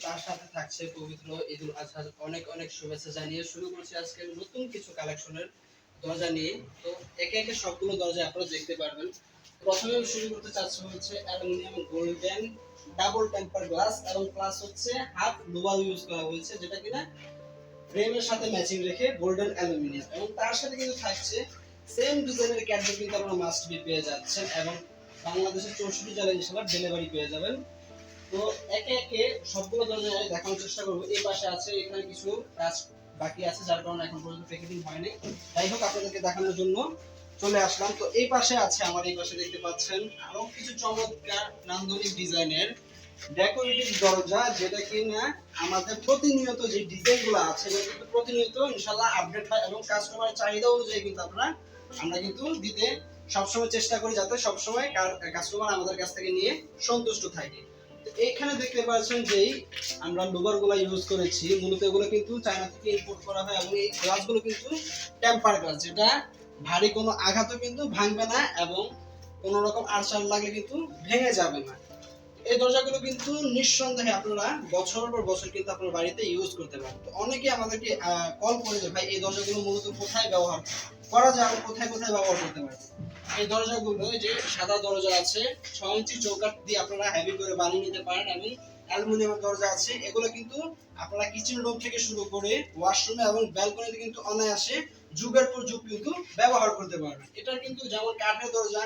তার সাথে থাকছে পবিত্র অনেক অনেক শুভেচ্ছা জানিয়ে শুরু করছি নতুন কিছু কালেকশনের দরজা নিয়ে। তো একে একে সবগুলো দরজা আপনারা দেখতে পারবেন। প্রথমে শুরু করতে চাচ্ছি হচ্ছে aluminium golden double temper glass এবং প্লাস হচ্ছে হাফ লোবার ইউজ করা হয়েছে, যেটা কিনা ফ্রেমের সাথে ম্যাচিং রেখে গোল্ডেন অ্যালুমিনিয়াম এবং তার সাথে কিন্তু থাকছে সেম ডিজাইনের ক্যাডবেট কিন্তু আপনারা মাস্ট বি পেয়ে যাচ্ছেন এবং বাংলাদেশের চৌষট্টি জেলায় ইনশাল্লাহ ডেলিভারি পেয়ে যাবেন। তো একে একে সবগুলো ধরনের দেখানোর চেষ্টা করব। এই পাশে আছে এখানে কিছু কাজ বাকি আছে, যার কারণে এখন পর্যন্ত প্যাকেটিং হয়নি। যাই হোক, আপনাদেরকে দেখানোর জন্য চলে আসলাম। তো এই পাশে আছে, আমার এই পাশে দেখতে পাচ্ছেন আরও কিছু চমৎকার নান্দনিক ডিজাইনের ডেকোরেটিভ দরজা, যেটা কিনা আমাদের প্রতিনিয়ত যে ডিজাইনগুলো আছে কিন্তু প্রতিনিয়ত ইনশাল্লাহ আপডেট হয় এবং চাহিদা অনুযায়ী কিন্তু আপনারা আমরা কিন্তু দিতে সবসময় চেষ্টা করি যাতে সবসময় কাস্টমার আমাদের কাছ থেকে নিয়ে সন্তুষ্ট থাকে। তো এইখানে দেখতে পাচ্ছেন যেই আমরা লোবারগুলা ইউজ করেছি। মূলত এগুলো কিন্তু চায়না থেকে ইম্পোর্ট করা হয় এবং এই গ্লাসগুলো কিন্তু টেম্পার গ্লাস যেটা ভারী কোনো আঘাতও কিন্তু ভাঙবে না এবং কোনো রকম আরচার লাগলে কিন্তু ভেঙে যাবে না। এই দরজাগুলো কিন্তু নিঃসন্দেহে আপনারা বছর পর বছর কিন্তু আপনার বাড়িতে ইউজ করতে পারেন। তো অনেকে আমাদেরকে কল করে যে, ভাই, এই দরজাগুলো মূলত কোথায় ব্যবহার করা যায়? কোথায় কোথায় ব্যবহার করতে পারেন এই দরজাগুলো যে সাদা দরজা আছে ছ ইঞ্চি চৌকাঠ দিয়ে আপনারা হেভি করে বানিয়ে নিতে পারেন এবং অ্যালুমিনিয়ামের দরজা আছে। এগুলো কিন্তু আপনারা কিচেন রুম থেকে শুরু করে ওয়াশরুমে এবং ব্যালকনিতে কিন্তু অনায়াসে যুগের পর যুগ কিন্তু ব্যবহার করতে পারবেন এটা কিন্তু যেমন কাঠের দরজা,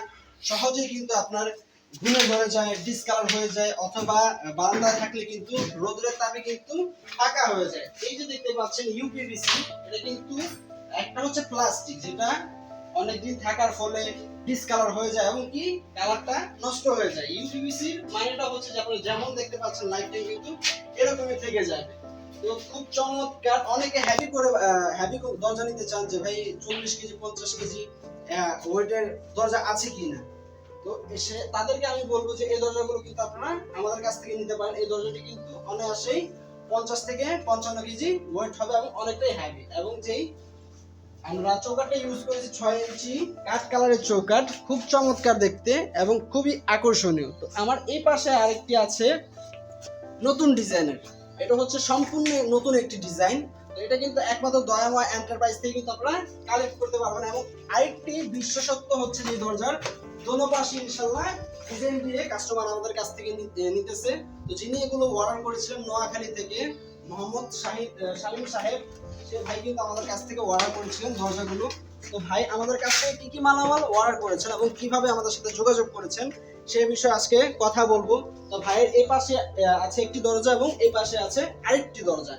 সহজেই কিন্তু আপনার ঘুরে ধরে যায় ডিসকালার হয়ে যায়, অথবা বারান্দায় থাকলে কিন্তু রোদের তাপে কিন্তু ফাঁকা হয়ে যায়। এই যে দেখতে পাচ্ছেন ইউপিভিসি এটা কিন্তু একটা হচ্ছে প্লাস্টিক যেটা অনেকদিন থাকার ফলে ডিসকালার হয়ে যায় এবং কি কালারটা নষ্ট হয়ে যায়। ইউপিভিসির মানেটা হচ্ছে যে আপনারা যেমন দেখতে পাচ্ছেন লাইফ টাইম কিন্তু এরকমই থেকে যাবে। তো খুব চমৎকার। অনেকে হ্যাপি করে হ্যাপি দরজা নিতে চান যে, ভাই, চল্লিশ কেজি, পঞ্চাশ কেজি ওয়েটের দরজা আছে কিনা তো সে তাদেরকে আমি বলব যে, এই দরজাগুলো কিন্তু আপনারা আমাদের কাছ থেকে নিতে পারেন। এই দরজাটি কিন্তু অনায়াসেই পঞ্চাশ থেকে পঞ্চান্ন কেজি ওয়েট হবে এবং অনেকটাই হ্যাভি এবং যেই আমরা চৌকাটটা ইউজ করেছি ছয় ইঞ্চি কাঠ কালারের চৌকাট খুব চমৎকার দেখতে এবং খুবই আকর্ষণীয়। তো আমার এই পাশে আরেকটি আছে নতুন ডিজাইনের এটা হচ্ছে সম্পূর্ণ নতুন একটি ডিজাইন। এটা কিন্তু একমাত্র দয়াময় এন্টারপ্রাইজ থেকে কিন্তু আপনারা কালেক্ট করতে পারবেন এবং আরেকটি বিশেষত্ব হচ্ছে যে দরজার ইনশাল্লাহ ডিজাইন দিয়ে কাস্টমার আমাদের কাছ থেকে নিতেছে। তো যিনি এগুলো অর্ডার করেছিলেন নোয়াখালী থেকে, মোহাম্মদ শাহিদ শাহিম সাহেব, সে ভাই কিন্তু আমাদের কাছ থেকে অর্ডার করেছিলেন দরজাগুলো। তো ভাই, আমাদের কাছ থেকে কি কি মালামাল অর্ডার করেছেন এবং কীভাবে আমাদের সাথে যোগাযোগ করেছেন? সেই বিষয়ে আজকে কথা বলব। তো ভাইয়ের এই পাশে আছে একটি দরজা এবং এই পাশে আছে আরেকটি দরজা।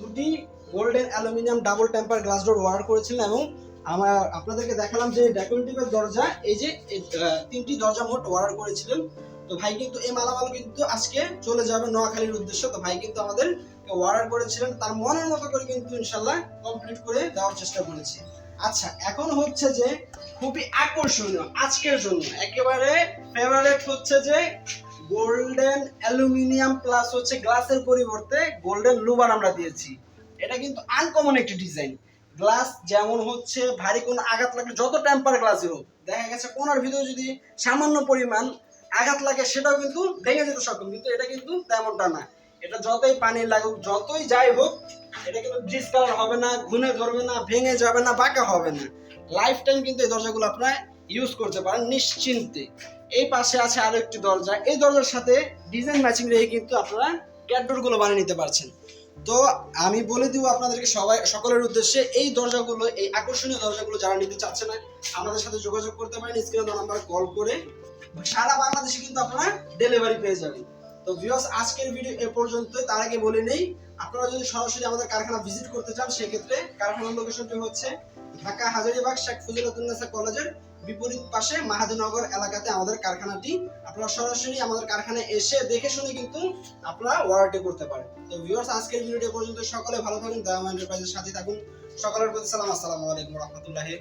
দুটি golden aluminium double temper glass door order করেছিলেন এবং আমরা আপনাদেরকে দেখালাম যে ডেকোরেটিভের দরজা, এই যে তিনটি দরজা মোট অর্ডার করেছিলেন। তো ভাই কিন্তু এই মালামাল কিন্তু আজকে চলে যাবে নোয়াখালীর উদ্দেশ্য। তো ভাই কিন্তু আমাদের অর্ডার করেছিলেন, তার মনের মতো করে কিন্তু ইনশাল্লাহ কমপ্লিট করে দেওয়ার চেষ্টা করেছি। আচ্ছা এখন হচ্ছে যে খুবই আকর্ষণীয় আজকের জন্য। একেবারে ফেভারিট হচ্ছে যে গোল্ডেন অ্যালুমিনিয়াম প্লাস হচ্ছে গ্লাসের পরিবর্তে গোল্ডেন লুবার আমরা দিয়েছি। এটা কিন্তু আনকমন একটি ডিজাইন গ্লাস যেমন হচ্ছে ভারী কোনো আঘাত লাগলে যত টেম্পার গ্লাসই হোক, দেখা গেছে কোনার ভিতরে যদি সামান্য পরিমাণ আঘাত লাগে সেটাও কিন্তু ভেঙে যেতে সক্ষম, কিন্তু এটা কিন্তু তেমনটা না। এটা যতই পানি লাগুক, যতই যাই হোক এটা কিন্তু ডিসকালার হবে না ঘুনে ধরবে না, ভেঙে যাবে না, বাঁকা হবে না। লাইফ টাইম কিন্তু এই দরজাগুলো আপনারা ইউজ করতে পারেন নিশ্চিন্তে। এই পাশে আছে আরও একটি দরজা। এই দরজার সাথে ডিজাইন ম্যাচিং রেখে কিন্তু আপনারা ক্যাডোরগুলো বানিয়ে নিতে পারছেন। তো আমি বলে দিব আপনাদেরকে সবাই, সকলের উদ্দেশ্যে, এই দরজাগুলো, এই আকর্ষণীয় দরজাগুলো যারা নিতে চাচ্ছে না, আমাদের সাথে যোগাযোগ করতে পারেন। স্ক্রিনে নাম্বার কল করে সারা বাংলাদেশে কিন্তু আপনারা ডেলিভারি পেয়ে যাবেন। তো ভিউয়ার্স আজকের ভিডিও এ পর্যন্ত তার আগে বলে নেই, আপনারা যদি সরাসরি আমাদের কারখানা ভিজিট করতে চান, সেক্ষেত্রে কারখানার লোকেশনটি হচ্ছে ঢাকা হাজারীবাগ, শেখ ফজিলতুন্নেসা কলেজের বিপরীত পাশে মাহাদিনগর এলাকাতে আমাদের কারখানাটি। আপনারা সরাসরি আমাদের কারখানায় এসে দেখে শুনে কিন্তু আপনারা ওয়ারেন্টি করতে পারেন। তো ভিউয়ার্স আজকের ভিডিওটি পর্যন্ত সকলে ভালো থাকুন এন্টারপ্রাইজের সাথে থাকুন। সকলের প্রতি সালাম, আসসালামু আলাইকুম রহমতুল্লাহি